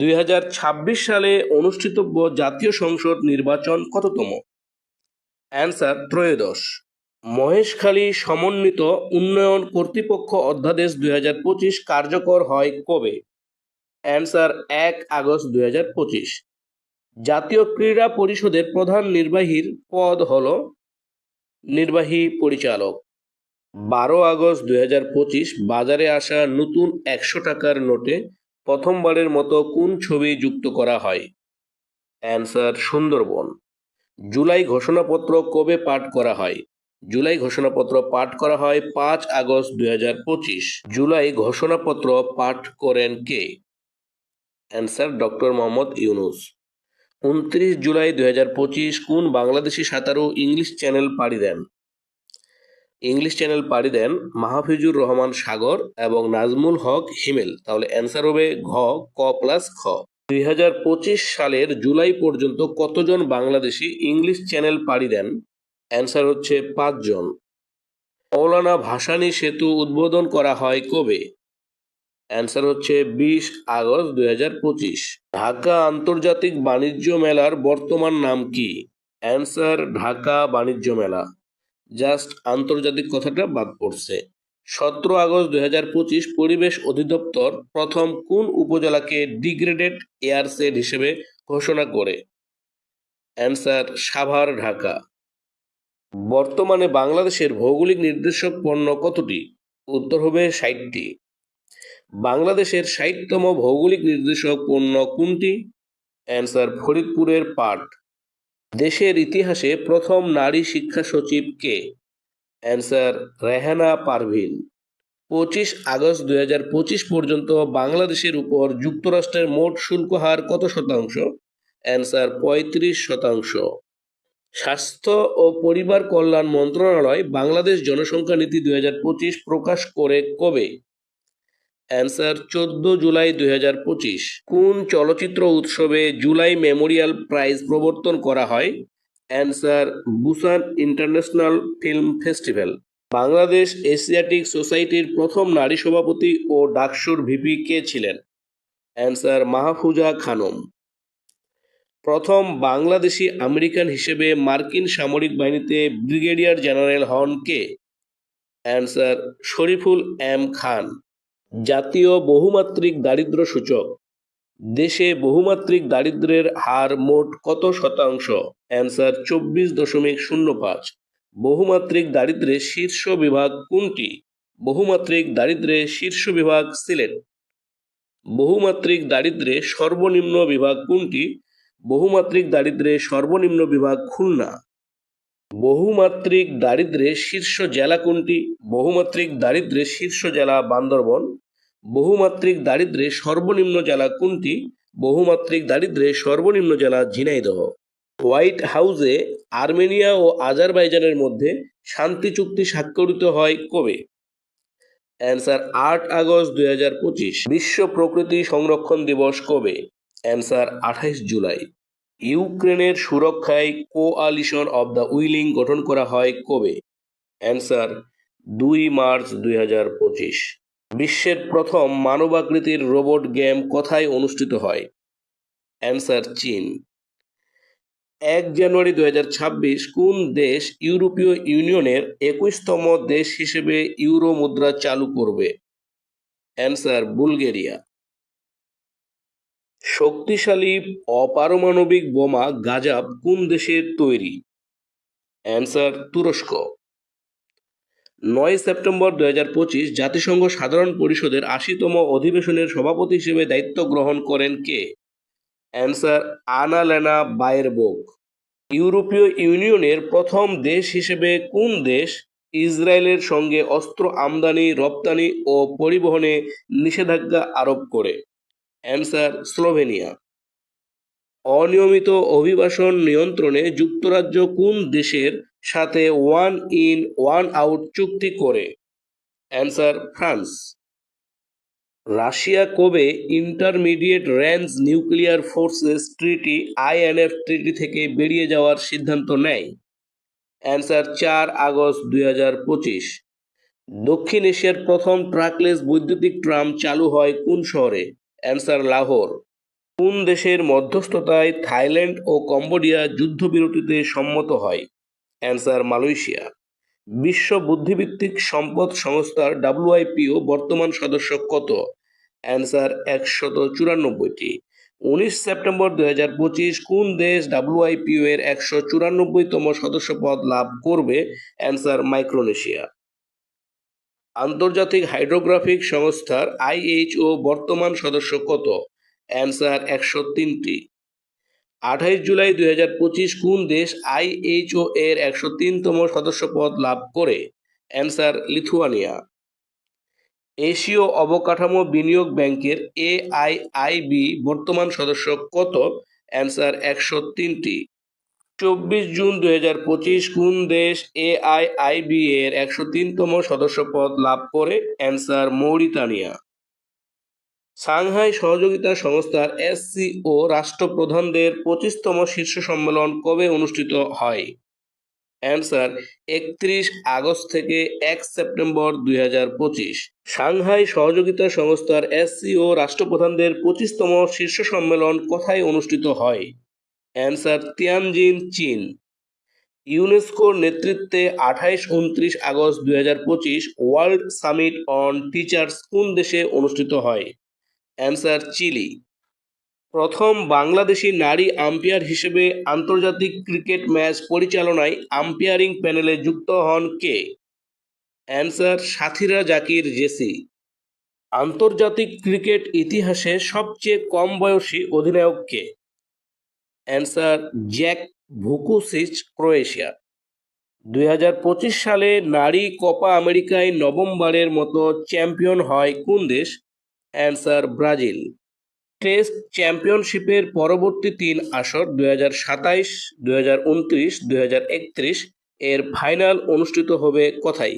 দুই হাজার ছাব্বিশ সালে অনুষ্ঠিতব্য জাতীয় সংসদ নির্বাচন কততম? অ্যান্সার ত্রয়োদশ। মহেশখালী সমন্বিত উন্নয়ন কর্তৃপক্ষ অধ্যাদেশ দু হাজার পঁচিশ কার্যকর হয় কবে? অ্যান্সার এক আগস্ট দুই হাজার পঁচিশ। জাতীয় ক্রীড়া পরিষদের প্রধান নির্বাহীর পদ হল নির্বাহী পরিচালক। বারো আগস্ট দুই হাজার পঁচিশ বাজারে আসা নতুন একশো টাকার নোটে প্রথমবারের মতো কোন ছবি যুক্ত করা হয়? অ্যান্সার সুন্দরবন। জুলাই ঘোষণাপত্র কবে পাঠ করা হয়? জুলাই ঘোষণাপত্র পাঠ করা হয় পাঁচ আগস্ট দুই হাজার পঁচিশ। জুলাই ঘোষণাপত্র পাঠ করেন কে? Answer doctor Mohammad Yunus. উনত্রিশ জুলাই দুই হাজার পঁচিশ, কোন বাংলাদেশি সাঁতারু ইংলিশ চ্যানেল পাড়ি দেন? ইংলিশ চ্যানেল পাড়ি দেন মাহফিজুর রহমান সাগর এবং নাজমুল হক হিমেল। তাহলে অ্যান্সার হবে ঘ, ক প্লাস খ। দুই হাজার পঁচিশ সালের জুলাই পর্যন্ত কতজন বাংলাদেশি ইংলিশ চ্যানেল পাড়ি দেন? অ্যান্সার হচ্ছে পাঁচজন। মৌলানা ভাসানী সেতু উদ্বোধন করা হয় কবে? অ্যান্সার হচ্ছে বিশ আগস্ট দুই হাজার পঁচিশ। ঢাকা আন্তর্জাতিক বাণিজ্য মেলার বর্তমান নাম কি? অ্যান্সার, ঢাকা বাণিজ্য মেলা। জাস্ট আন্তর্জাতিক কথাটা বাদ পড়ছে। সতেরো আগস্ট দুই হাজার পঁচিশ পরিবেশ অধিদপ্তর প্রথম কোন উপজেলাকে ডিগ্রেডেড এয়ারসেড হিসেবে ঘোষণা করে? অ্যান্সার সাভার, ঢাকা। বর্তমানে বাংলাদেশের ভৌগোলিক নির্দেশক পণ্য কতটি? উত্তর হবে ষাটটি। বাংলাদেশের ষাটতম ভৌগোলিক নির্দেশক পণ্য কোনটি? অ্যান্সার ফরিদপুরের পাট। দেশের ইতিহাসে প্রথম নারী শিক্ষা সচিব কে? অ্যান্সার রেহানা পারভিন। পঁচিশ আগস্ট দুই হাজার পঁচিশ পর্যন্ত বাংলাদেশের উপর যুক্তরাষ্ট্রের মোট শুল্ক হার কত শতাংশ? অ্যান্সার পঁয়ত্রিশ শতাংশ। স্বাস্থ্য ও পরিবার কল্যাণ মন্ত্রণালয় বাংলাদেশ জনসংখ্যা নীতি দুই হাজার পঁচিশ প্রকাশ করে কবে? অ্যান্সার চোদ্দ জুলাই দুই হাজার পঁচিশ। কোন চলচ্চিত্র উৎসবে জুলাই মেমোরিয়াল প্রাইজ প্রবর্তন করা হয়? Answer Busan international film festival. Bangladesh Asiatic সোসাইটির প্রথম নারী সভাপতি ও ডাকসুর ভিপি কে ছিলেন? অ্যান্সার মাহফুজা খানম। প্রথম বাংলাদেশি আমেরিকান হিসেবে মার্কিন সামরিক বাহিনীতে ব্রিগেডিয়ার জেনারেল হন কে? Answer Shariful M Khan. জাতীয় বহুমাত্রিক দারিদ্র্য সূচক। দেশে বহুমাত্রিক দারিদ্র্যের হার মোট কত শতাংশ? অ্যান্সার চব্বিশ দশমিক শূন্য পাঁচ। বহুমাত্রিক দারিদ্র্যের শীর্ষ বিভাগ কোনটি? বহুমাত্রিক দারিদ্র্যের শীর্ষ বিভাগ সিলেট। বহুমাত্রিক দারিদ্র্যে সর্বনিম্ন বিভাগ কোনটি? বহুমাত্রিক দারিদ্র্যে সর্বনিম্ন বিভাগ খুলনা। বহুমাত্রিক দারিদ্র্যের শীর্ষ জেলা কোনটি? বহুমাত্রিক দারিদ্র্যের শীর্ষ জেলা বান্দরবন। বহুমাত্রিক দারিদ্র্যের সর্বনিম্ন জেলা কোনটি? বহুমাত্রিক দারিদ্র্যের সর্বনিম্ন জেলা ঝিনাইদহ। হোয়াইট হাউসে আর্মেনিয়া ও আজারবাইজানের মধ্যে শান্তি চুক্তি স্বাক্ষরিত হয় কবে? অ্যান্সার আট আগস্ট দুই বিশ্ব প্রকৃতি সংরক্ষণ দিবস কবে? অ্যান্সার আঠাইশ জুলাই। ইউক্রেনের সুরক্ষায় কোআলিশন অব দ্য উইলিং গঠন করা হয় কবে? অ্যান্সার দুই মার্চ দুই বিশ্বের প্রথম মানবাকৃতির রোবট গেম কোথায় অনুষ্ঠিত হয়? অ্যান্সার চীন। এক জানুয়ারি দুই হাজার ছাব্বিশ, কোন দেশ ইউরোপীয় ইউনিয়নের একুশতম দেশ হিসেবে ইউরো মুদ্রা চালু করবে? Answer Bulgaria. শক্তিশালী অপারমাণবিক বোমা গাজাব কোন দেশের তৈরি? অ্যান্সার, তুরস্ক। নয় সেপ্টেম্বর দু হাজার পঁচিশ জাতিসংঘ সাধারণ পরিষদের আশিতম অধিবেশনের সভাপতি হিসেবে দায়িত্ব গ্রহণ করেন কে? অ্যান্সার, আনালেনা বায়েরবোক ইউরোপীয় ইউনিয়নের প্রথম দেশ হিসেবে কোন দেশ ইসরায়েলের সঙ্গে অস্ত্র আমদানি, রপ্তানি ও পরিবহনে নিষেধাজ্ঞা আরোপ করে? Answer, Slovenia. অনিয়মিত অভিবাসন নিয়ন্ত্রণে যুক্তরাজ্য কোন দেশের সাথে ওয়ান ইন ওয়ান আউট চুক্তি করে? Answer, France. রাশিয়া কবে intermediate range nuclear forces treaty, INF treaty থেকে বেরিয়ে যাওয়ার সিদ্ধান্ত নেয়? অ্যান্সার, চার আগস্ট দুই হাজার পঁচিশ। দক্ষিণ এশিয়ার প্রথম ট্রাকলেস বৈদ্যুতিক ট্রাম চালু হয় কোন শহরে? অ্যান্সার লাহোর। কোন দেশের মধ্যস্থতায় থাইল্যান্ড ও কম্বোডিয়া যুদ্ধবিরতিতে সম্মত হয়? Answer Malaysia. বিশ্ব বুদ্ধিভিত্তিক সম্পদ সংস্থার ডাব্লিউআইপিও বর্তমান সদস্য কত? অ্যান্সার একশত চুরানব্বইটি। উনিশ সেপ্টেম্বর দুই হাজার পঁচিশ কোন দেশ ডাব্লিউআইপিও এর একশো চুরানব্বইতম সদস্যপদ লাভ করবে? Answer Micronesia. আন্তর্জাতিক হাইড্রোগ্রাফিক সংস্থার আইএইচও বর্তমান সদস্য কত? অ্যান্সার একশো তিনটি। আঠাইশ জুলাই দুই হাজার পঁচিশ কোন দেশ আইএইচও এর একশো তিনতম সদস্যপদ লাভ করে? Answer Lithuania. এশীয় অবকাঠামো বিনিয়োগ ব্যাংকের এআইআইবি বর্তমান সদস্য কত? অ্যান্সার একশো তিনটি। চব্বিশ জুন দুই হাজার পঁচিশ কোন দেশ এআইআইবি এর একশো তিনতম সদস্যপদ লাভ করে? অ্যান্সার মৌরিতানিয়া। সাংহাই সহযোগিতা সংস্থার এসসিও রাষ্ট্রপ্রধানদের পঁচিশতম শীর্ষ সম্মেলন কবে অনুষ্ঠিত হয়? অ্যান্সার, একত্রিশ আগস্ট থেকে এক সেপ্টেম্বর দুই হাজার পঁচিশ। সাংহাই সহযোগিতা সংস্থার এসসিও রাষ্ট্রপ্রধানদের পঁচিশতম শীর্ষ সম্মেলন কোথায় অনুষ্ঠিত হয়? অ্যান্সার তিয়ানজিন চীন ইউনেস্কোর নেতৃত্বে আঠাইশ উনত্রিশ আগস্ট দুই হাজার পঁচিশ ওয়ার্ল্ড সামিট অন টিচার্স কোন দেশে অনুষ্ঠিত হয়? অ্যান্সার চিলি প্রথম বাংলাদেশি নারী আম্পায়ার হিসেবে আন্তর্জাতিক ক্রিকেট ম্যাচ পরিচালনায় আম্পায়ারিং প্যানেলে যুক্ত হন কে? অ্যান্সার সাথীরা জাকির, জেসি. আন্তর্জাতিক ক্রিকেট ইতিহাসে সবচেয়ে কম বয়সী অধিনায়ক কে? Answer Jack Vukusic, Croatia. দুই হাজার পঁচিশ সালে নারী কপা আমেরিকায় নবমবারের মতো চ্যাম্পিয়ন হয় কোন দেশ? Answer Brazil. টেস্ট চ্যাম্পিয়নশিপের পরবর্তী তিন আসর দুই হাজার সাতাইশ, দুই হাজার উনত্রিশ হাজার একত্রিশ এর ফাইনাল অনুষ্ঠিত হবে কোথায়?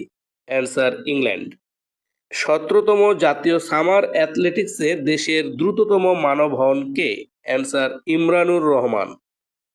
Answer England. সতেরোতম জাতীয় সামার অ্যাথলেটিক্সে দেশের দ্রুততম মানব হন কে? অ্যান্সার ইমরানুর রহমান।